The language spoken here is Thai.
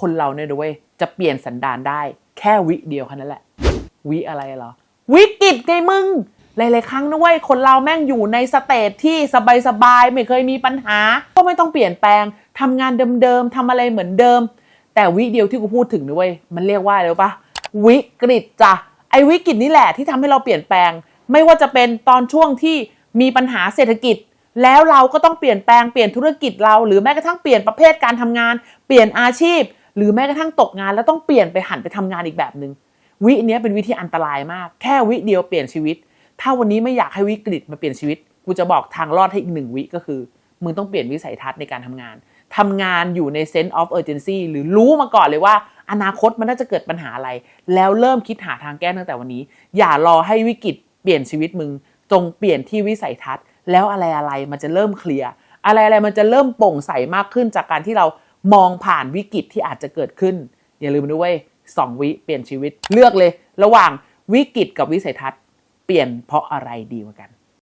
คนเราเนี่ยด้วยจะเปลี่ยนสันดานได้ แค่วิเดียวแค่นั้นแหละ วิอะไรเหรอ วิกฤตไงมึงหลายๆครั้งนะเว้ยคนเราแม่งอยู่ในสเตจที่สบายๆไม่เคยมีปัญหา ก็ไม่ต้องเปลี่ยนแปลงทำงานเดิมๆทำอะไรเหมือนเดิม แต่วิเดียวที่กูพูดถึงนะเว้ยมันเรียกว่าอะไรปะวิกฤตจ้ะไอ้วิกฤตนี่แหละที่ทำให้เราเปลี่ยนแปลง ไม่ว่าจะเป็นตอนช่วงที่มีปัญหาเศรษฐกิจ แล้วเราก็ต้องเปลี่ยนแปลงเปลี่ยนธุรกิจเรา หรือแม้กระทั่งเปลี่ยนประเภทการทำงาน เปลี่ยนอาชีพ หรือแม้กระทั่งตกงานแล้วต้องเปลี่ยนไปหันไปทำงานอีกแบบหนึง่งวิเนี้ยเป็นวิธีอันตรายมาก แค่วิเดียวเปลี่ยนชีวิต ถ้าวันนี้ไม่อยากให้วิกฤตมาเปลี่ยนชีวิต กูจะบอกทางรอดให้อีกหนึ่งวิก็คือมึงต้องเปลี่ยนวิสัยทัศน์ในการทำงานทำงานอยู่ใน sense of urgency หรือรู้มาก่อนเลยว่า อนาคตมันน่าจะเกิดปัญหาอะไร แล้วเริ่มคิดหาทางแก้ตั้งแต่วันนี้ อย่ารอให้วิกฤตเปลี่ยนชีวิตมึง จงเปลี่ยนที่วิสัยทัศน์ แล้วอะไรอะไรมันจะเริ่มเคลียร์ อะไรอะไรมันจะเริ่มโปร่งใสมากขึ้นจากการที่เรา มองผ่านวิกฤตที่อาจจะเกิดขึ้น อย่าลืมด้วยสองวิเปลี่ยนชีวิต เลือกเลย ระหว่างวิกฤตกับวิสัยทัศน์ เปลี่ยนเพราะอะไรดีกว่ากัน